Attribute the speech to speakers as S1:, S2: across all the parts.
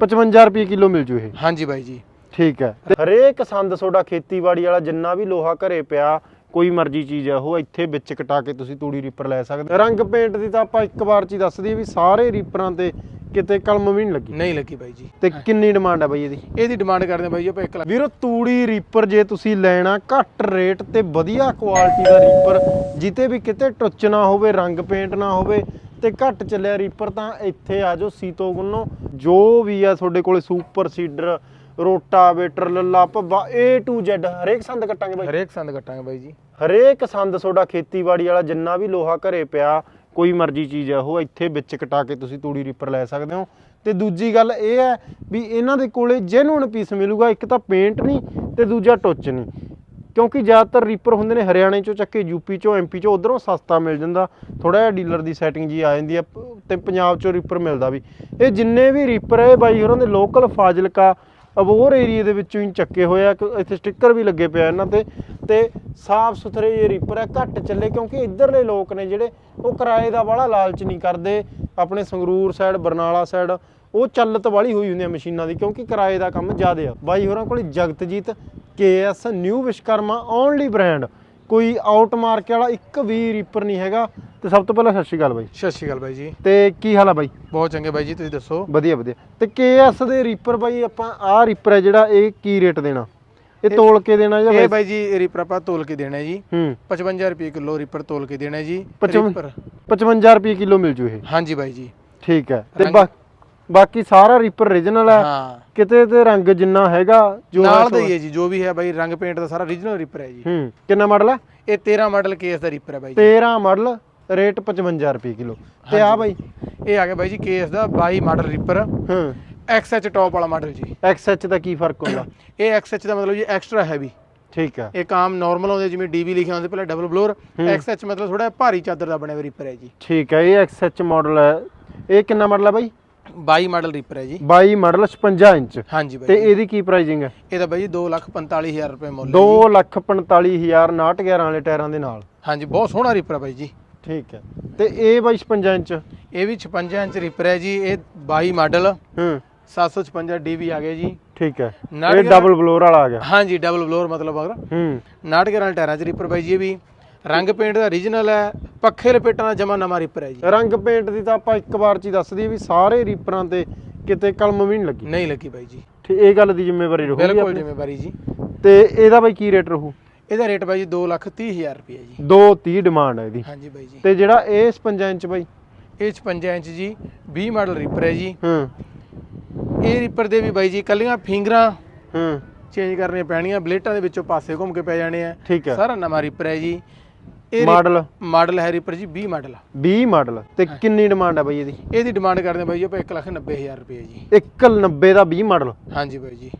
S1: 55 ਰੁਪਏ ਕਿਲੋ ਮਿਲ ਜੂ ਇਹ।
S2: ਹਾਂਜੀ ਬਾਈ ਜੀ।
S1: ਠੀਕ ਹੈ। ਤੇ ਹਰੇਕ ਸੰਦ ਤੁਹਾਡਾ ਖੇਤੀਬਾੜੀ ਵਾਲਾ ਜਿੰਨਾ ਵੀ ਲੋਹਾ ਘਰੇ ਪਿਆ ਕੋਈ ਮਰਜ਼ੀ ਚੀਜ਼ ਹੈ ਉਹ ਇੱਥੇ ਵਿੱਚ ਕਟਾ ਕੇ ਤੁਸੀਂ ਤੂੜੀ ਰੀਪਰ ਲੈ ਸਕਦੇ। ਰੰਗ ਪੇਂਟ ਦੀ ਤਾਂ ਆਪਾਂ ਇੱਕ ਵਾਰ ਚ ਹੀ ਦੱਸ ਦਈਏ ਵੀ ਸਾਰੇ ਰੀਪਰਾਂ ਤੇ ਕਿਤੇ ਕਲਮ ਵੀ ਨਹੀਂ ਲੱਗੀ।
S2: ਨਹੀਂ ਲੱਗੀ ਬਾਈ ਜੀ।
S1: ਤੇ ਕਿੰਨੀ ਡਿਮਾਂਡ ਹੈ ਬਾਈ ਇਹਦੀ?
S2: ਇਹਦੀ ਡਿਮਾਂਡ ਕਰਦੇ ਹਾਂ ਬਾਈ ਜੀ ਆਪਾਂ 1 ਲੱਖ।
S1: ਵੀਰੋ ਤੂੜੀ ਰੀਪਰ ਜੇ ਤੁਸੀਂ ਲੈਣਾ ਘੱਟ ਰੇਟ ਤੇ ਵਧੀਆ ਕੁਆਲਿਟੀ ਦਾ ਰੀਪਰ ਜਿੱਤੇ ਵੀ ਕਿਤੇ ਟੁੱਚ ਨਾ ਹੋਵੇ ਰੰਗ ਪੇਂਟ ਨਾ ਹੋਵੇ ਤੇ ਘੱਟ ਚੱਲਿਆ। ਰੀਪਰ ਤਾਂ ਇੱਥੇ ਆ ਜਾਓ ਸੀਤੋ ਗੁੰਨੋ ਜੋ ਵੀ ਆ ਤੁਹਾਡੇ ਕੋਲੇ ਸੁਪਰ ਸੀਡਰ ਰੋਟਾਵੇਟਰ ਲੱਲਾ ਭੱਬਾ A to Z ਹਰੇਕ ਸੰਦ ਕੱਟਾਂਗੇ ਬਾਈ।
S2: ਹਰੇਕ ਸੰਦ ਕੱਟਾਂਗੇ ਬਾਈ ਜੀ।
S1: ਹਰੇਕ ਸੰਦ ਤੁਹਾਡਾ ਖੇਤੀਬਾੜੀ ਵਾਲਾ ਜਿੰਨਾ ਵੀ ਲੋਹਾ ਘਰੇ ਪਿਆ ਕੋਈ ਮਰਜ਼ੀ ਚੀਜ਼ ਹੈ ਉਹ ਇੱਥੇ ਵਿੱਚ ਕਟਾ ਕੇ ਤੁਸੀਂ ਤੂੜੀ ਰੀਪਰ ਲੈ ਸਕਦੇ ਹੋ। ਤੇ ਦੂਜੀ ਗੱਲ ਇਹ ਹੈ ਵੀ ਇਹਨਾਂ ਦੇ ਕੋਲੇ ਜੈਨੂਨ ਪੀਸ ਮਿਲੂਗਾ ਇੱਕ ਤਾਂ ਪੇਂਟ ਨਹੀਂ ਤੇ ਦੂਜਾ ਟੁੱਚ ਨਹੀਂ। ਕਿਉਂਕਿ ਜ਼ਿਆਦਾਤਰ ਰੀਪਰ ਹੁੰਦੇ ਨੇ ਹਰਿਆਣੇ ਚੋਂ ਚੱਕੇ ਯੂਪੀ ਚੋਂ ਐਮਪੀ ਚੋਂ, ਉਧਰੋਂ ਸਸਤਾ ਮਿਲ ਜਾਂਦਾ। ਥੋੜਾ ਜਿਹਾ ਡੀਲਰ ਦੀ ਸੈਟਿੰਗ ਜੀ ਆ ਜਾਂਦੀ ਆ ਪ- ਤੇ ਪੰਜਾਬ ਚੋਂ ਰੀਪਰ ਮਿਲਦਾ ਵੀ। ਇਹ ਜਿੰਨੇ ਵੀ ਰੀਪਰ ਹੈ ਬਾਈ ਹੋਰਾਂ ਦੇ ਲੋਕਲ ਫਾਜ਼ਿਲਕਾ ਅਬੋਰ ਏਰੀਆ ਦੇ ਵਿੱਚੋਂ ਹੀ ਚੱਕੇ ਹੋਏ ਆ ਇੱਥੇ ਸਟicker ਵੀ ਲੱਗੇ ਪਿਆ ਇਹਨਾਂ ਤੇ। ਤੇ ਸਾਫ਼ ਸੁਥਰੇ ਇਹ ਰੀਪਰ ਹੈ, ਘੱਟ ਚੱਲੇ ਕਿਉਂਕਿ ਇੱਧਰਲੇ ਲੋਕ ਨੇ ਜਿਹੜੇ, ਉਹ ਕਿਰਾਏ ਦਾ ਵਾਲਾ ਲਾਲਚ ਨਹੀਂ ਕਰਦੇ। ਆਪਣੇ ਸੰਗਰੂਰ ਸਾਈਡ ਬਰਨਾਲਾ ਸਾਈਡ ਉਹ ਚੱਲਤ ਵਾਲੀ ਹੋਈ ਹੁੰਦੀ ਆ ਮਸ਼ੀਨਾਂ ਦੀ, ਕਿਉਂਕਿ ਕਿਰਾਏ ਦਾ ਕੰਮ ਜ਼ਿਆਦਾ ਆ। ਬਾਈ ਹੋਰਾਂ ਕੋਲ Jagatjit KS new Vishkarma only brand. ਕੋਈ ਆਊਟ ਮਾਰਕੇ ਵਾਲਾ ਇੱਕ ਵੀ ਰੀਪਰ ਨਹੀਂ ਹੈਗਾ। ਤੇ ਸਭ ਤੋਂ ਪਹਿਲਾਂ ਸਤਿ ਸ਼੍ਰੀ ਅਕਾਲ ਬਾਈ।
S2: ਸਤਿ ਸ਼੍ਰੀ ਅਕਾਲ ਬਾਈ ਜੀ।
S1: ਤੇ ਕੀ ਹਾਲ ਆ ਬਾਈ?
S2: ਬਹੁਤ ਚੰਗੇ ਬਾਈ ਜੀ ਤੁਸੀਂ ਦੱਸੋ?
S1: ਵਧੀਆ ਵਧੀਆ। ਤੇ ਕੇਐਸ ਦੇ ਰੀਪਰ ਬਾਈ ਆਪਾਂ ਆਹ ਰੀਪਰ ਹੈ ਜਿਹੜਾ ਇਹ ਕੀ ਰੇਟ ਦੇਣਾ? ਇਹ ਤੋਲ ਕੇ ਦੇਣਾ ਜਾਂ
S2: ਇਹ? ਬਾਈ ਜੀ ਰੀਪਰ ਆਪਾਂ ਤੋਲ ਕੇ ਦੇਣਾ ਜੀ।
S1: ਹੂੰ।
S2: 55 ਰੁਪਏ ਕਿਲੋ ਰੀਪਰ ਤੋਲ ਕੇ ਦੇਣਾ ਜੀ।
S1: ਪਚਵੰ-
S2: ਰੀਪਰ
S1: 55 ਰੁਪਏ ਕਿਲੋ ਮਿਲ ਜੂ ਇਹ।
S2: ਹਾਂਜੀ ਬਾਈ ਜੀ।
S1: ਠੀਕ ਹੈ। ਤੇ ਬਾਕੀ ਸਾਰਾ ਰੀਪਰ origignal ਹੈ।
S2: ਹਾਂ।
S1: ਕਿਤੇ ਤੇ ਰੰਗ ਜਿੰਨਾ ਹੈਗਾ ਜੋ
S2: ਨਾਲ ਦਾ ਹੀ ਹੈ ਜੀ ਜੋ ਵੀ ਹੈ ਬਾਈ ਰੰਗ ਪੇਂਟ ਦਾ ਸਾਰਾ origignal ਰੀਪਰ ਹੈ ਜੀ।
S1: ਹੂੰ ਕਿੰਨਾ ਮਾਡਲ ਹੈ?
S2: ਇਹ 13 ਮਾਡਲ ਕੇਸ ਦਾ ਰੀਪਰ ਹੈ ਬਾਈ ਜੀ।
S1: 13 ਮਾਡਲ ਰੇਟ 55 ਰੁਪਏ ਕਿਲੋ। ਤੇ ਆ ਬਾਈ।
S2: ਇਹ ਆ ਗਿਆ ਬਾਈ ਜੀ ਕੇਸ ਦਾ 22 ਮਾਡਲ ਰੀਪਰ
S1: ਹਾਂ।
S2: XH ਟੌਪ ਵਾਲਾ ਮਾਡਲ ਜੀ।
S1: ਐਕਸਐਚ ਦਾ ਕੀ ਫ਼ਰਕ ਹੁੰਦਾ?
S2: ਇਹ XH ਦਾ ਮਤਲਬ ਜੀ ਐਕਸਟਰਾ ਹੈਵੀ
S1: ਠੀਕ ਹੈ।
S2: ਇਹ ਕਾਮ ਨਾਰਮਲ ਆਉਂਦੇ ਜਿਵੇਂ DB ਲਿਖਿਆ ਹੁੰਦਾ ਪਹਿਲਾਂ ਡਬਲ ਬਲੋਰ XH ਮਤਲਬ ਥੋੜਾ ਭਾਰੀ ਚਾਦਰ ਦਾ ਬਣਿਆ ਹੋਇਆ ਰੀਪਰ ਹੈ ਜੀ।
S1: ਠੀਕ ਹੈ ਇਹ ਐਕਸਐਚ ਮਾਡਲ ਹੈ। ਇਹ ਕਿੰਨਾ ਮਾਡਲ ਹੈ ਬਾਈ?
S2: 22 ਮਾਡਲ ਰੀਪਰ ਹੈ ਜੀ।
S1: 22 ਮਾਡਲ 56 ਇੰਚ।
S2: ਹਾਂਜੀ
S1: ਤੇ
S2: ਬਾਈ
S1: ਇਹਦੀ ਕੀ ਪ੍ਰਾਈਸਿੰਗ ਹੈ?
S2: ਇਹਦਾ ਬਾਈ ਜੀ 245000 ਰੁਪਏ ਮੁੱਲ ਹੈ
S1: 2
S2: ਜੀ।
S1: ਲੱਖ 45000 ਨਾਟ 11 ਵਾਲੇ ਟਾਇਰਾਂ ਦੇ ਨਾਲ।
S2: ਹਾਂਜੀ ਬਹੁਤ ਸੋਹਣਾ ਰੀਪਰ ਹੈ ਬਾਈ ਜੀ।
S1: ਠੀਕ ਹੈ। ਤੇ ਇਹ ਬਾਈ 56 ਇੰਚ?
S2: ਇਹ ਵੀ 56 ਇੰਚ ਰੀਪਰ ਹੈ ਜੀ। ਇਹ 22 ਮਾਡਲ।
S1: ਹੂੰ।
S2: 756 DB ਆ ਗਿਆ ਜੀ।
S1: ਠੀਕ ਹੈ। ਇਹ ਡਬਲ ਬਲੋਰ ਵਾਲਾ ਆ ਗਿਆ।
S2: ਹਾਂਜੀ ਡਬਲ ਬਲੋਰ ਮਤਲਬ ਅਗਰ।
S1: ਹੂੰ।
S2: 69 ਵਾਲੇ ਟਾਇਰਾਂ 'ਚ ਰੀਪਰ ਬਾਈ ਜੀ ਇਹ ਵੀ। ਰੰਗ ਪੇਂਟ ਦਾ origignal ਹੈ ਪੱਖੇ ਲਪੇਟਾਂ ਦਾ ਜਮਾ ਨਵਾਂ ਰੀਪਰ ਹੈ ਜੀ।
S1: ਰੰਗ ਪੇਂਟ ਦੀ ਤਾਂ ਆਪਾਂ ਇੱਕ ਵਾਰ ਚ ਹੀ ਦੱਸ ਦਈਏ ਵੀ ਸਾਰੇ ਰੀਪਰਾਂ ਤੇ ਕਿਤੇ ਕਲਮ ਵੀ ਨਹੀਂ ਲੱਗੀ।
S2: ਨਹੀਂ ਲੱਗੀ ਬਾਈ ਜੀ।
S1: ਠੀਕ ਇਹ ਗੱਲ ਦੀ ਜ਼ਿੰਮੇਵਾਰੀ ਰਹੂਗੀ
S2: ਬਿਲਕੁਲ
S1: ਆਪਣੀ।
S2: ਜ਼ਿੰਮੇਵਾਰੀ ਜੀ।
S1: ਤੇ ਇਹਦਾ ਬਾਈ ਕੀ ਰੇਟ ਰਹੂ?
S2: ਇਹਦਾ ਰੇਟ ਬਾਈ ਜੀ 230000 ਰੁਪਏ ਜੀ।
S1: 230 ਡਿਮਾਂਡ ਹੈ ਇਹਦੀ।
S2: ਹਾਂਜੀ ਬਾਈ ਜੀ।
S1: ਤੇ ਜਿਹੜਾ ਇਹ 55 ਇੰਚ ਬਾਈ?
S2: ਇਹ 55 ਇੰਚ ਜੀ 20 ਮਾਡਲ ਰੀਪਰ ਹੈ ਜੀ।
S1: ਹੂੰ।
S2: ਇਹ ਰੀਪਰ ਦੇ ਵੀ ਬਾਈ ਜੀ ਕੱਲੀਆਂ ਫਿੰਗਰਾਂ
S1: ਹੂੰ।
S2: ਚੇਂਜ ਕਰਨੀਆਂ ਪੈਣੀਆਂ ਬਲੇਟਾਂ ਦੇ ਵਿੱਚੋਂ ਪਾਸੇ ਘੁੰਮ ਕੇ ਪੈ ਜਾਣੇ ਆ।
S1: ਠੀਕ ਹੈ।
S2: ਸਾਰਾ ਨਵਾਂ ਰੀਪਰ ਹੈ ਜੀ। ਇਹ
S1: ਮਾਡਲ?
S2: ਮਾਡਲ ਹੈ ਰੀਪਰ ਜੀ 20 ਮਾਡਲ
S1: 20 ਮਾਡਲ। ਤੇ ਕਿੰਨੀ ਡਿਮਾਂਡ ਹੈ ਬਾਈ ਇਹਦੀ?
S2: ਇਹਦੀ ਡਿਮਾਂਡ ਕਰਦੇ ਆ ਬਾਈ ਜੀ ਆਪਾਂ 190000 ਰੁਪਏ ਜੀ।
S1: 190 ਦਾ 20 ਮਾਡਲ?
S2: ਹਾਂਜੀ ਬਾਈ ਜੀ।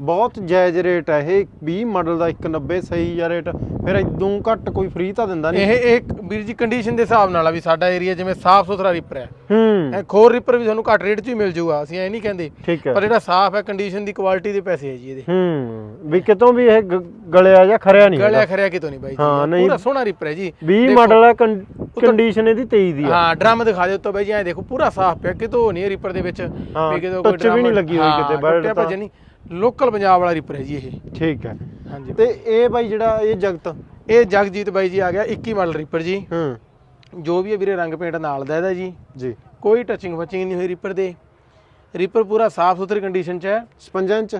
S1: ਬਹੁਤ ਜਾਇਜ਼ ਰੇਟ ਹੈ ਇਹ 20 ਮਾਡਲ ਦਾ 190 ਸਹੀ ਆ ਰੇਟ ਫਿਰ ਇਦੋਂ ਘੱਟ ਕੋਈ ਫ੍ਰੀ ਤਾਂ ਦਿੰਦਾ ਨਹੀਂ।
S2: ਇਹ ਇੱਕ ਵੀਰ ਜੀ ਕੰਡੀਸ਼ਨ ਦੇ ਹਿਸਾਬ ਨਾਲ ਆ ਵੀ ਸਾਡਾ ਏਰੀਆ ਜਿਵੇਂ ਸਾਫ਼ ਸੁਥਰਾ ਰੀਪਰ ਹੈ
S1: ਹੂੰ।
S2: ਇਹ ਖੋਰ ਰੀਪਰ ਵੀ ਤੁਹਾਨੂੰ ਘੱਟ ਰੇਟ 'ਚ ਹੀ ਮਿਲ ਜਾਊਗਾ ਅਸੀਂ ਐ ਨਹੀਂ ਕਹਿੰਦੇ।
S1: ਹੈ
S2: ਪਰ ਜਿਹੜਾ ਸਾਫ਼ ਹੈ ਕੰਡੀਸ਼ਨ ਦੀ ਕੁਆਲਿਟੀ ਦੇ ਪੈਸੇ ਹੈ ਜੀ ਇਹਦੇ।
S1: ਹੂੰ। ਵੀ ਕਿਤੋਂ ਵੀ ਇਹ ਗਲਿਆ ਜਾਂ ਖਰਿਆ ਨਹੀਂ
S2: ਗਲਿਆ ਖਰਿਆ ਕਿਤੋਂ ਨਹੀਂ ਬਾਈ ਜੀ।
S1: ਹਾਂ,
S2: ਇਹ। ਪੂਰਾ ਸੋਹਣਾ ਰੀਪਰ ਹੈ ਜੀ।
S1: 20 ਮਾਡਲ ਹੈ ਕੰਡੀਸ਼ਨ ਇਹਦੀ 23 ਦੀ ਆ।
S2: ਹਾਂ ਡਰਮ ਦਿਖਾ ਦਿਓ ਤਾਂ ਬਾਈ ਜੀ ਐ ਦੇਖੋ ਪੂਰਾ ਸਾਫ਼ ਪਿਆ ਕਿਤੋਂ ਨਹੀਂ ਰੀਪਰ ਦੇ ਵਿੱਚ।
S1: ਹਾਂ,
S2: ਵੀ ਕਿਤੋਂ
S1: ਟੱਚ ਵੀ ਨਹੀਂ
S2: ਡਰਮ-
S1: ਲੱਗੀ ਹੋਈ
S2: ਹਾਂ,
S1: ਕਿਤੇ,
S2: ਭੱਜਿਆ ਨਹੀਂ। ਲੋਕਲ ਪੰਜਾਬ ਵਾਲਾ ਰੀਪਰ ਹੈ ਜੀ ਇਹ।
S1: ਠੀਕ ਹੈ।
S2: ਹਾਂਜੀ।
S1: ਤੇ ਇਹ ਬਾਈ ਜਿਹੜਾ ਇਹ ਜਗਤ?
S2: ਇਹ ਜਗਜੀਤ ਬਾਈ ਜੀ ਆ ਗਿਆ 21 ਮਾਡਲ ਰੀਪਰ ਜੀ।
S1: ਹੂੰ।
S2: ਜੋ ਵੀ ਹੈ ਵੀਰੇ ਰੰਗ ਪੇਂਟ ਨਾਲ ਦਾ ਇਹਦਾ ਜੀ।
S1: ਜੀ।
S2: ਕੋਈ ਟੱਚਿੰਗ ਫਚਿੰਗ ਨਹੀਂ ਹੋਈ ਰੀਪਰ ਦੇ। ਰੀਪਰ ਪੂਰਾ ਸਾਫ਼ ਸੁਥਰੀ ਕੰਡੀਸ਼ਨ 'ਚ ਹੈ।
S1: 56 ਇੰਚ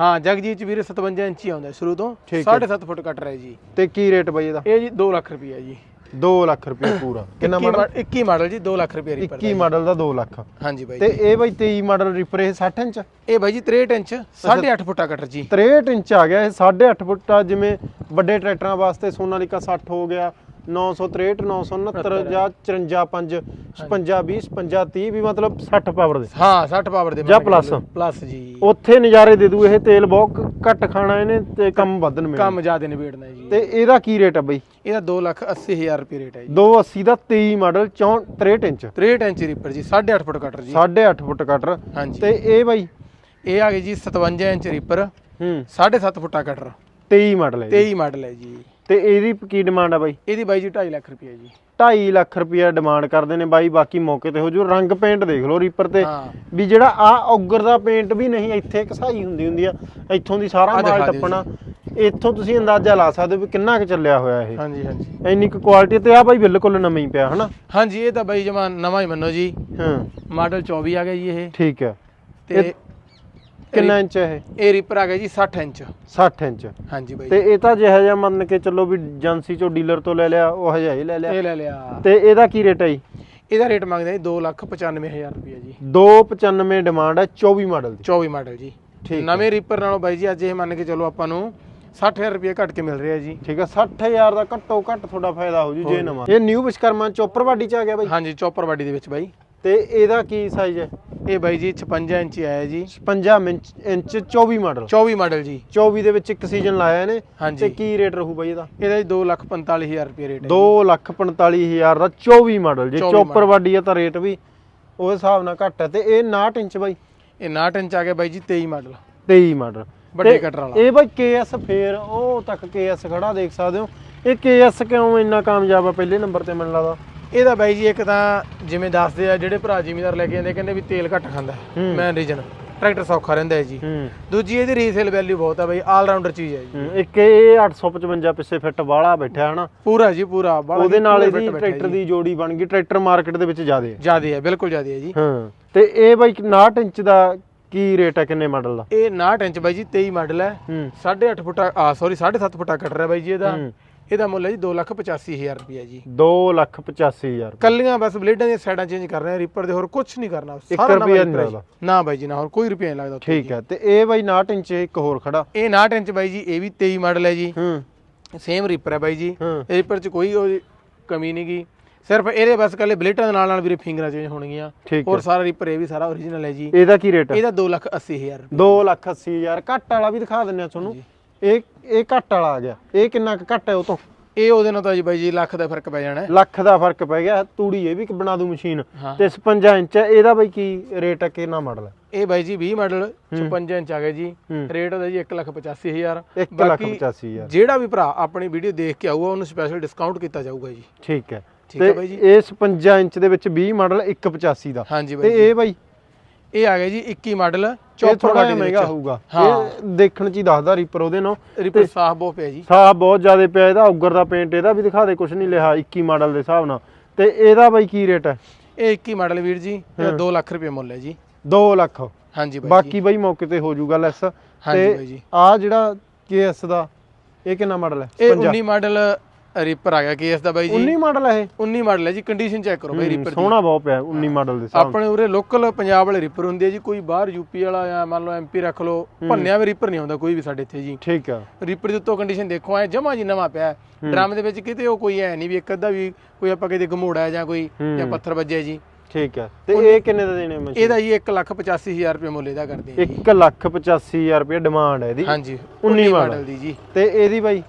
S2: ਹਾਂ ਜਗਜੀਤ ਚ ਵੀਰੇ 57 ਇੰਚ ਹੀ ਆਉਂਦਾ ਸ਼ੁਰੂ ਤੋਂ।
S1: ਠੀਕ ਹੈ।
S2: 7.5 ਫੁੱਟ ਕੱਟ ਰਿਹਾ ਜੀ।
S1: ਤੇ ਕੀ ਰੇਟ ਬਾਈ ਇਹਦਾ?
S2: ਇਹ ਜੀ 2 ਲੱਖ ਰੁਪਈਆ ਜੀ।
S1: 2 ਲੱਖ ਰੁਪਏ ਪੂਰਾ। ਕਿੰਨਾ
S2: 21
S1: ਮਾਡਲ
S2: ਮਾ- 21 ਮਾਡਲ ਜੀ 2 ਲੱਖ ਰੁਪਏ ਰੀਪਰ
S1: 21 ਮਾਡਲ ਦਾ 2 ਲੱਖ।
S2: ਹਾਂਜੀ ਬਾਈ
S1: ਤੇ ਇਹ ਬਾਈ 23 ਮਾਡਲ ਰੀਪਰ ਇਹ 60 ਇੰਚ?
S2: ਇਹ ਬਾਈ ਜੀ 63 ਇੰਚ 8.5 ਫੁੱਟਾ ਕਟਰ ਜੀ।
S1: 63 ਇੰਚ ਆ ਗਿਆ ਇਹ 8.5 ਫੁੱਟ ਜਿਵੇਂ ਵੱਡੇ ਟਰੈਕਟਰਾਂ ਵਾਸਤੇ ਸੋਨਾਲੀਕਾ 60 ਹੋ ਗਿਆ 963 969 ਜਾਂ 54 5 56 20 55 30 ਵੀ ਮਤਲਬ 60 ਪਾਵਰ ਦੇ।
S2: ਹਾਂ 60 ਪਾਵਰ ਦੇ
S1: ਜਾਂ plus?
S2: ਪਲੱਸ ਜੀ।
S1: ਉੱਥੇ ਨਜ਼ਾਰੇ ਦੇ ਦੂ ਇਹ ਤੇਲ ਬਹੁਤ ਘੱਟ ਖਾਣਾ ਇਹਨੇ ਤੇ ਕੰਮ ਵੱਧ ਨਵੇਂ
S2: ਕੰਮ ਜ਼ਿਆਦਾ ਨਿਬੇੜਨਾ ਜੀ।
S1: ਤੇ ਇਹਦਾ ਕੀ ਰੇਟ ਆ ਬਈ?
S2: ਇਹਦਾ 2 ਲੱਖ 80 ਹਜ਼ਾਰ ਰੁਪਏ ਰੇਟ ਹੈ ਜੀ।
S1: 280 ਦਾ 23 ਮਾਡਲ 63 ਇੰਚ।
S2: 63 ਇੰਚ ਰੀਪਰ ਜੀ 8.5 ਫੁੱਟ ਕਟਰ ਜੀ।
S1: 8.5 ਫੁੱਟ ਕਟਰ ਤੇ ਇਹ ਬਾਈ?
S2: ਇਹ ਆ ਗਈ ਜੀ 57 ਇੰਚ ਰੀਪਰ
S1: ਹੂੰ।
S2: 7.5 ਫੁੱਟਾ ਕਟਰ
S1: 23 ਮਾਡਲ ਹੈ
S2: 23 ਮਾਡਲ ਹੈ ਜੀ।
S1: ਤੇ ਇਹਦੀ ਕੀ ਡਿਮਾਂਡ ਆ ਬਾਈ?
S2: ਇਹਦੀ ਬਾਈ ਜੀ 2.5 ਲੱਖ ਰੁਪਏ ਜੀ।
S1: 2.5 ਲੱਖ ਰੁਪਇਆ ਡਿਮਾਂਡ ਕਰਦੇ ਨੇ ਬਾਈ ਬਾਕੀ ਮੌਕੇ ਤੇ ਹੋ ਜੂ। ਰੰਗ ਪੇਂਟ ਦੇਖ ਲਓ ਰੀਪਰ ਤੇ। ਵੀ ਜਿਹੜਾ ਆ ਔਗਰ ਦਾ ਪੇਂਟ ਵੀ ਨਹੀਂ ਇੱਥੇ ਘਸਾਈ ਹੁੰਦੀ ਹੁੰਦੀ ਆ। ਇੱਥੋਂ ਦੀ ਸਾਰਾ ਮਾਲ ਟੱਪਣਾ। ਇੱਥੋਂ ਤੁਸੀਂ ਅੰਦਾਜ਼ਾ ਲਾ ਸਕਦੇ ਹੋ ਵੀ ਕਿੰਨਾ ਕੁ ਚੱਲਿਆ ਹੋਇਆ ਇਹ।
S2: ਹਾਂਜੀ ਹਾਂਜੀ।
S1: ਇੰਨੀ ਕੁ ਕੁਆਲਿਟੀ ਤੇ ਆ ਬਾਈ ਬਿਲਕੁਲ ਨਵਾਂ ਹੀ ਪਿਆ ਹਨਾ?
S2: ਹਾਂਜੀ ਇਹ ਤਾਂ ਬਾਈ ਜਮਾ ਨਵਾਂ ਹੀ ਮੰਨੋ ਜੀ।
S1: ਹਾਂ।
S2: ਮਾਡਲ 24 ਆ ਗਿਆ ਜੀ ਇਹ।
S1: ਠੀਕ ਹੈ।
S2: ਤੇ
S1: ਕਿੰਨਾ ਇੰਚ ਹੈ ਇਹ?
S2: ਇਹ ਰੀਪਰ ਆ ਗਿਆ ਜੀ 60 ਇੰਚ।
S1: 60 ਇੰਚ।
S2: ਹਾਂਜੀ ਬਾਈ।
S1: ਤੇ ਇਹ ਤਾਂ ਜਿਹਾ ਜਿਹਾ ਮੰਨ ਕੇ ਚੱਲੋ ਵੀ ਏਜੰਸੀ ਚੋਂ ਡੀਲਰ ਤੋਂ ਲੈ ਲਿਆ ਉਹ ਜਿਹਾ ਹੀ ਲੈ ਲਿਆ।
S2: ਇਹ ਲੈ ਲਿਆ।
S1: ਤੇ ਇਹਦਾ ਕੀ ਰੇਟ ਹੈ ਜੀ?
S2: ਇਹਦਾ ਰੇਟ ਮੰਗਦੇ ਆ 295000 ਰੁਪਏ ਜੀ।
S1: 295 ਡਿਮਾਂਡ ਹੈ 24 ਮਾਡਲ ਦੀ।
S2: 24 ਮਾਡਲ ਜੀ।
S1: ਠੀਕ।
S2: ਨਵੇਂ ਰੀਪਰ ਨਾਲੋਂ ਬਾਈ ਜੀ ਅੱਜ ਇਹ ਮੰਨ ਕੇ ਚਲੋ ਆਪਾਂ ਨੂੰ 60000 ਰੁਪਏ ਘੱਟ ਕੇ ਮਿਲ ਰਿਹਾ ਜੀ।
S1: ਠੀਕ ਹੈ 60000 ਦਾ ਘੱਟੋ ਘੱਟ ਤੁਹਾਡਾ ਫਾਇਦਾ ਹੋ ਜੂ ਜੇ ਨਵਾਂ। ਇਹ ਨਿਊ ਵਿਸ਼ਕਰਮਾ ਚੋਪਰ ਵਾਡੀ ਚ ਆ ਗਿਆ ਬਾਈ?
S2: ਹਾਂਜੀ ਚੌਪਰ ਬਾਡੀ ਦੇ ਵਿੱਚ ਬਾਈ।
S1: ਤੇ ਇਹਦਾ ਕੀ ਸਾਈਜ਼ ਹੈ?
S2: ਇਹ ਬਾਈ ਜੀ 56 ਇੰਚ ਆਇਆ ਜੀ।
S1: 55 ਇੰਚ ਇੰਚ 24 ਮਾਡਲ।
S2: 24 ਮਾਡਲ ਜੀ।
S1: 24 ਦੇ ਵਿੱਚ ਇੱਕ ਸੀਜ਼ਨ ਲਾਇਆ ਨੇ
S2: ਹਾਂਜੀ।
S1: ਤੇ ਕੀ ਰੇਟ ਰਹੂ ਬਾਈ ਇਹਦਾ?
S2: ਇਹਦਾ ਜੀ 245000 ਰੁਪਏ ਰੇਟ ਹੈ
S1: 2 ਲੱਖ 45000 ਦਾ 24 ਮਾਡਲ ਜੇ।
S2: 24
S1: ਚੋਪਰ ਵਾਡੀ ਆ ਤਾਂ ਰੇਟ ਵੀ ਉਹ ਹਿਸਾਬ ਨਾਲ ਘੱਟ ਹੈ ਤੇ ਇਹ 69 ਇੰਚ ਬਾਈ।
S2: ਇਹ 69 ਇੰਚ ਆ ਗਿਆ ਬਾਈ ਜੀ 23 ਮਾਡਲ।
S1: 23 ਮਾਡਲ।
S2: ਵੱਡੇ ਕਟਰ ਵਾਲਾ।
S1: ਇਹ ਬਾਈ KS ਫੇਰ ਉਹ ਤੱਕ KS ਖੜਾ ਦੇਖ ਸਕਦੇ ਹੋ। ਇਹ KS ਕਿਉਂ ਇੰਨਾ ਕਾਮਯਾਬ ਆ? ਪਹਿਲੇ ਨੰਬਰ ਤੇ ਮੈਨੂੰ ਲੱਗਦਾ।
S2: ਇਹਦਾ ਬਾਈ ਜੀ ਇੱਕ ਤਾਂ ਜਿਵੇਂ ਦੱਸਦੇ ਆ ਜਿਹੜੇ ਭਰਾ ਜ਼ਿਮੀਦਾਰ ਲੈ ਕੇ ਜਾਂਦੇ ਕਹਿੰਦੇ ਵੀ ਤੇਲ ਘੱਟ ਖਾਂਦਾ। ਮੈਨ ਰੀਜਨ ਟਰੈਕਟਰ ਸੌਖਾ ਰਹਿੰਦਾ ਹੈ ਜੀ। ਦੂਜੀ ਇਹਦੀ ਰੀਸੇਲ ਵੈਲਿਊ ਬਹੁਤ ਆ ਬਾਈ ਆਲ ਰਾਊਂਡਰ ਚੀਜ਼ ਹੈ ਜੀ।
S1: ਇੱਕ ਇਹ 855 ਪਿੱਛੇ ਫਿੱਟ ਵਾਲਾ ਬੈਠਾ ਹਨਾ
S2: ਪੂਰਾ ਜੀ ਪੂਰਾ
S1: ਉਹਦੇ ਨਾਲ ਇਹਦੀ ਟਰੈਕਟਰ। ਦੀ ਜੋੜੀ ਬਣ ਗਈ ਟਰੈਕਟਰ ਮਾਰਕੀਟ ਦੇ ਵਿੱਚ ਜ਼ਿਆਦੇ ਹੈ
S2: ਜ਼ਿਆਦੇ ਹੈ ਬਿਲਕੁਲ ਜ਼ਿਆਦੇ ਹੈ ਜੀ।
S1: ਹਾਂ ਤੇ ਇਹ ਬਾਈ 69 ਇੰਚ ਦਾ ਕੀ ਰੇਟ ਹੈ ਕਿੰਨੇ ਮਾਡਲ ਦਾ?
S2: ਇਹ 69 ਇੰਚ ਬਾਈ ਜੀ 23 ਮਾਡਲ ਹੈ।
S1: ਹੂੰ।
S2: 8.5 ਫੁੱਟਾ ਆ ਸੌਰੀ 7.5 ਫੁੱਟਾ ਕਟਰ ਹੈ ਬਾਈ ਜੀ ਇਹਦਾ। ਇਹਦਾ ਮੁੱਲ ਹੈ ਜੀ 285000 ਰੁਪਏ ਜੀ।
S1: 2 ਲੱਖ 85000
S2: ਕੱਲੀਆਂ ਬਸ ਬਲੇਡਾਂ ਦੀਆਂ ਸਾਈਡਾਂ ਚੇਂਜ ਕਰ ਰਹੇ ਆ ਰੀਪਰ ਦੇ ਹੋਰ ਕੁਝ ਨਹੀਂ ਕਰਨਾ
S1: ਇੱਕ
S2: ਸਾਰਾ ਨਵਾਂ
S1: ਰੁਪਈਆ
S2: ਰੀਪਰ
S1: ਨਹੀਂ। ਲੱਗਦਾ।
S2: ਨਾ ਬਾਈ ਜੀ ਨਾ ਹੋਰ ਕੋਈ ਰੁਪਿਆ ਨਹੀਂ ਲੱਗਦਾ
S1: ਠੀਕ ਹੈ ਤੇ ਇਹ ਬਾਈ 69 ਇੰਚ ਇੱਕ ਹੋਰ ਖੜਾ।
S2: ਇਹ 69 ਇੰਚ ਬਾਈ ਜੀ ਇਹ ਵੀ 23 ਮਾਡਲ ਹੈ ਜੀ।
S1: ਹੂੰ।
S2: ਸੇਮ ਰੀਪਰ ਹੈ ਬਾਈ ਜੀ। ਰੀਪਰ 'ਚ ਕੋਈ ਕਮੀ ਨਹੀਂ ਗਈ ਸਿਰਫ ਇਹਦੇ ਬਸ ਕੱਲੇ ਬਲੇਟਾਂ ਦੇ ਨਾਲ ਨਾਲ ਵੀਰੇ ਫਿੰਗਰਾਂ ਚੇਂਜ ਹੋਣਗੀਆਂ। ਹੋਰ ਸਾਰਾ ਰੀਪਰ ਇਹ ਵੀ ਸਾਰਾ ਓਰੀਜਨਲ ਹੈ ਜੀ।
S1: ਇਹਦਾ ਕੀ ਰੇਟ ਹੈ?
S2: ਇਹਦਾ 280000 ਰੁਪਏ
S1: 2 ਲੱਖ 80000 ਘੱਟ ਵਾਲਾ ਵੀ ਦਿਖਾ ਦਿੰਨੇ ਆ ਤੁਹਾਨੂੰ। ਇਹ ਇਹ ਘੱਟ ਵਾਲਾ ਆ ਗਿਆ। ਇਹ ਕਿੰਨਾ ਕੁ ਘੱਟ ਹੈ ਉਹ ਤੋਂ
S2: ਇਹ ਉਹਦੇ ਨਾਲ ਤਾਂ ਜੀ ਬਾਈ ਜੀ ਲੱਖ ਦਾ ਫ਼ਰਕ ਪੈ ਜਾਣਾ ਹੈ।
S1: ਲੱਖ ਦਾ ਫ਼ਰਕ ਪੈ ਗਿਆ ਤੂੜੀ ਇਹ ਵੀ ਬਣਾ ਦੂ ਮਸ਼ੀਨ।
S2: ਹਾਂ।
S1: ਤੇ 56 ਇੰਚ ਹੈ ਇਹਦਾ ਬਾਈ ਕੀ ਰੇਟ ਹੈ ਕਿੰਨਾ ਮਾਡਲ ਹੈ?
S2: ਇਹ ਬਾਈ ਜੀ 20 ਮਾਡਲ 56 ਇੰਚ ਆ ਗਿਆ ਜੀ।
S1: ਹੂੰ।
S2: ਰੇਟ ਉਹਦਾ ਜੀ 185000
S1: 1 ਲੱਖ 85000
S2: ਜਿਹੜਾ ਵੀ ਭਰਾ ਆਪਣੀ ਵੀਡੀਓ ਦੇਖ ਕੇ ਆਊਗਾ ਉਹਨੂੰ ਸਪੈਸ਼ਲ ਡਿਸਕਾਊਂਟ ਕੀਤਾ ਜਾਊਗਾ ਜੀ।
S1: ਠੀਕ ਹੈ।
S2: ਠੀਕ ਹੈ
S1: ਤੇ
S2: ਬਾਈ ਜੀ।
S1: ਇਹ 56 ਇੰਚ ਦੇ ਵਿੱਚ 20 ਮਾਡਲ 185 ਦਾ।
S2: ਹਾਂਜੀ
S1: ਤੇ
S2: ਜੀ।
S1: ਇਹ ਬਾਈ
S2: ਇਹ ਆ ਗਿਆ ਜੀ 21 ਮਾਡਲ
S1: ਇਹ ਥੋੜਾ ਜਿਹਾ ਮਹਿੰਗਾ ਹੋਊਗਾ। ਇਹ ਦੇਖਣ ਚ ਹੀ ਦੱਸਦਾ ਰੀਪਰ ਉਹਦੇ ਨਾਲ।
S2: ਰੀਪਰ ਸਾਫ਼ ਬਹੁਤ ਪਿਆ ਜੀ।
S1: ਸਾਹ ਬਹੁਤ ਜ਼ਿਆਦਾ ਪਿਆ ਇਹਦਾ ਉਗਰ ਦਾ ਪੇਂਟ ਇਹਦਾ ਵੀ ਦਿਖਾ ਦੇ ਕੁਝ ਨਹੀਂ ਲਿਆ 21 ਮਾਡਲ ਦੇ ਹਿਸਾਬ ਨਾਲ। ਤੇ ਇਹਦਾ ਬਾਈ ਕੀ ਰੇਟ ਹੈ?
S2: ਇਹ 21 ਮਾਡਲ ਵੀਰ ਜੀ ਇਹਦਾ 2 ਲੱਖ ਰੁਪਏ ਮੁੱਲ ਹੈ ਜੀ।
S1: 2 ਲੱਖ।
S2: ਹਾਂਜੀ ਬਾਈ
S1: ਬਾਕੀ ਬਾਈ ਮੌਕੇ ਤੇ ਹੋ ਜਾਊਗਾ ਲੈਸ
S2: ਜੀ।
S1: ਆ ਜਿਹੜਾ ਕੇਐਸ ਦਾ ਇਹ ਕਿੰਨਾ ਮਾਡਲ ਹੈ?
S2: ਇਹ 19 ਮਾਡਲ ਰੀਪਰ ਆ ਗਿਆ ਕੇਸ ਦਾ ਬਾਈ ਜੀ।
S1: 19 ਮਾਡਲ ਹੈ ਇਹ।
S2: 19 ਮਾਡਲ ਹੈ ਜੀ ਕੰਡੀਸ਼ਨ ਚੈੱਕ ਕਰੋ ਬਾਈ ਰੀਪਰ ਦੀ।
S1: ਸੋਹਣਾ ਬਹੁਤ ਪਿਆ 19 ਮਾਡਲ ਦੇ ਹਿਸਾਬ
S2: ਆਪਣੇ ਉਰੇ ਲੋਕਲ ਪੰਜਾਬ ਵਾਲੇ ਰੀਪਰ ਹੁੰਦੇ ਆ ਜੀ ਕੋਈ ਬਾਹਰ ਯੂਪੀ ਵਾਲਾ ਜਾਂ ਮੰਨ ਲਓ ਐਮਪੀ ਰੱਖ ਲਓ ਭੰਨਿਆ ਵੀ ਰੀਪਰ ਨਹੀਂ ਆਉਂਦਾ ਕੋਈ ਵੀ ਸਾਡੇ ਇੱਥੇ ਜੀ।
S1: ਠੀਕ ਆ।
S2: ਰੀਪਰ ਦੇ ਉੱਤੋਂ ਕੰਡੀਸ਼ਨ ਦੇਖੋ ਐ ਜਮਾ ਜੀ ਨਵਾਂ ਪਿਆ। ਡਰਮ ਦੇ ਵਿੱਚ ਕਿਤੇ ਉਹ ਕੋਈ ਐ ਨਹੀਂ ਵੀ ਇੱਕ ਅੱਧਾ ਵੀ ਕੋਈ ਆਪਾਂ ਕਿਤੇ ਘਮੋੜਾ ਜਾਂ ਕੋਈ ਜਾਂ ਪੱਥਰ ਵੱਜਿਆ ਜੀ।
S1: ਠੀਕ ਹੈ ਤੇ ਇਹ ਕਿੰਨੇ ਦਾ ਦੇਣੇ ਮਸ਼ੀਨ?
S2: ਇਹਦਾ ਜੀ 185000 ਰੁਪਏ ਮੁੱਲ ਇਹਦਾ ਕਰਦੇ ਆ ਜੀ।
S1: 1 ਲੱਖ 85000 ਰੁਪਏ ਡਿਮਾਂਡ ਹੈ ਇਹਦੀ।
S2: ਹਾਂਜੀ
S1: 19
S2: 19
S1: ਮਾਡਲ
S2: ਮਾਡਲ ਦੀ ਜੀ।
S1: ਤੇ ਇਹਦੀ ਬਾਈ?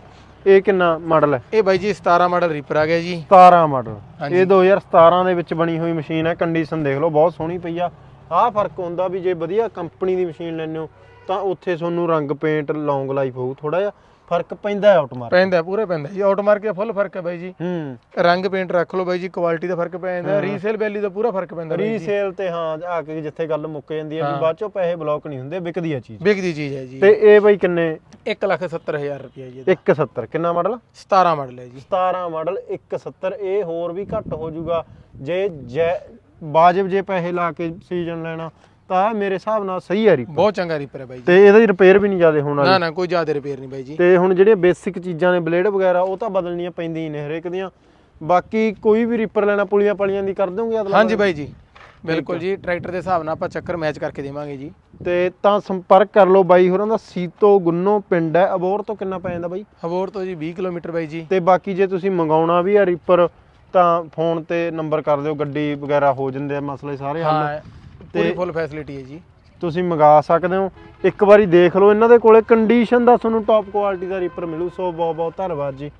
S1: ਇਹ ਕਿੰਨਾ ਮਾਡਲ ਹੈ?
S2: ਇਹ ਬਾਈ ਜੀ 17 ਮਾਡਲ ਰੀਪਰ ਆ ਗਿਆ ਜੀ।
S1: 17 ਮਾਡਲ। ਇਹ 2017 ਦੇ ਵਿੱਚ ਬਣੀ ਹੋਈ ਮਸ਼ੀਨ ਹੈ ਕੰਡੀਸ਼ਨ ਦੇਖ ਲਓ ਬਹੁਤ ਸੋਹਣੀ ਪਈ ਆ। ਆਹ ਫ਼ਰਕ ਹੁੰਦਾ ਵੀ ਜੇ ਵਧੀਆ ਕੰਪਨੀ ਦੀ ਮਸ਼ੀਨ ਲੈਂਦੇ ਹੋ ਤਾਂ ਉੱਥੇ ਤੁਹਾਨੂੰ ਰੰਗ ਪੇਂਟ ਲੌਂਗ ਲਾਈਫ ਹੋਊ ਥੋੜਾ ਜਿਹਾ। ਫ਼ਰਕ ਪੈਂਦਾ ਹੈ ਆਟੋਮਾਰ
S2: ਪੈਂਦਾ ਪੂਰਾ ਪੈਂਦਾ ਜੀ। ਆਟੋਮਾਰਕ ਦਾ ਫੁੱਲ ਫ਼ਰਕ ਹੈ ਬਾਈ ਜੀ।
S1: ਹੂੰ।
S2: ਰੰਗ ਪੇਂਟ ਰੱਖ ਲਓ ਬਾਈ ਜੀ ਕੁਆਲਿਟੀ ਦਾ ਫ਼ਰਕ ਪੈ ਜਾਂਦਾ। ਰੀਸੇਲ ਵੈਲਿਊ ਦਾ ਪੂਰਾ ਫ਼ਰਕ ਪੈਂਦਾ
S1: ਰੀਸੇਲ ਤੇ ਹਾਂ ਆ ਕੇ ਜਿੱਥੇ ਗੱਲ ਮੁੱਕ ਜਾਂਦੀ ਹੈ ਵੀ ਬਾਅਦ ਚੋਂ ਪੈਸੇ ਬਲੌਕ ਨਹੀਂ ਹੁੰਦੇ ਵਿਕਦੀ ਆ ਚੀਜ਼।
S2: ਵਿਕਦੀ ਚੀਜ਼ ਹੈ ਜੀ।
S1: ਤੇ ਇਹ ਬਾਈ ਕਿੰਨੇ?
S2: 170000 ਰੁਪਏ ਜੀ ਇਹਦਾ।
S1: 170 ਕਿੰਨਾ ਮਾਡਲ
S2: 17 ਮਾਡਲ ਹੈ ਜੀ।
S1: 17 ਮਾਡਲ 170 ਇਹ ਹੋਰ ਵੀ ਘੱਟ ਹੋ ਜਾਊਗਾ। ਜੇ ਜੈ ਵਾਜਬ ਜੇ ਪੈਸੇ ਲਾ ਕੇ ਸੀਜ਼ਨ ਲੈਣਾ ਤਾਂ ਮੇਰੇ ਹਿਸਾਬ ਨਾਲ ਸਹੀ ਹੈ ਰੀ
S2: ਬਹੁਤ ਚੰਗਾ ਰੀਪਰ ਹੈ ਬਾਈ ਜੀ।
S1: ਤੇ ਇਹਦੀ ਰਿਪੇਅਰ ਵੀ ਨਹੀਂ ਜ਼ਿਆਦਾ ਹੋਣ ਵਾਲੀ।
S2: ਨਾ ਨਾ ਕੋਈ ਜ਼ਿਆਦਾ ਰਿਪੇਅਰ ਨਹੀਂ ਬਾਈ ਜੀ।
S1: ਤੇ ਹੁਣ ਜਿਹੜੀਆਂ ਬੇਸਿਕ ਚੀਜ਼ਾਂ ਨੇ ਬਲੇਡ ਵਗੈਰਾ ਉਹ ਤਾਂ ਬਦਲਣੀਆਂ ਪੈਂਦੀਆਂ ਹੀ ਨੇ ਹਰੇਕ ਦੀਆਂ। ਬਾਕੀ ਕੋਈ ਵੀ ਰੀਪਰ ਲੈਣਾ ਪੁਲੀਆਂ ਪਲੀਆਂ ਦੀ ਕਰ ਦੋਗੇ ਅਗਲਾ
S2: ਹਾਂਜੀ ਬਾਈ ਜੀ ਬਿਲਕੁਲ ਜੀ ਟਰੈਕਟਰ ਦੇ ਹਿਸਾਬ ਨਾਲ ਆਪਾਂ ਚੱਕਰ ਮੈਚ ਕਰਕੇ ਦੇਵਾਂਗੇ ਜੀ।
S1: ਤੇ ਤਾਂ ਸੰਪਰਕ ਕਰ ਲਓ ਬਾਈ ਹੋਰਾਂ ਦਾ ਸੀਤੋ ਗੁੰਨੋ ਪਿੰਡ ਹੈ। ਅਬੋਰ ਤੋਂ ਕਿੰਨਾ ਪੈ ਜਾਂਦਾ ਬਾਈ?
S2: ਹਬੋਰ ਤੋਂ ਜੀ 20 ਕਿਲੋਮੀਟਰ ਬਾਈ ਜੀ।
S1: ਤੇ ਬਾਕੀ ਜੇ ਤੁਸੀਂ ਮੰਗਾਉਣਾ ਵੀ ਆ ਰੀਪਰ ਤਾਂ ਫੋਨ ਤੇ ਨੰਬਰ ਕਰ ਦਿਓ ਗੱਡੀ ਵਗੈਰਾ ਹੋ ਜਾਂਦੇ ਆ ਮਸਲੇ ਸਾਰੇ ਹੱਲ।
S2: ਹਾਂ ਪੂਰੀ ਫੁੱਲ ਫੈਸਿਲਿਟੀ ਹੈ ਜੀ।
S1: ਤੁਸੀਂ ਮੰਗਾ ਸਕਦੇ ਹੋ। ਇੱਕ ਵਾਰੀ ਦੇਖ ਲਓ ਇਹਨਾਂ ਦੇ ਕੋਲੇ ਕੰਡੀਸ਼ਨ ਦਾ ਤੁਹਾਨੂੰ ਟੌਪ ਕੁਆਲਿਟੀ ਦਾ ਰੀਪਰ ਮਿਲੂ ਸੋ ਬਹੁਤ ਬਹੁਤ ਧੰਨਵਾਦ ਜੀ।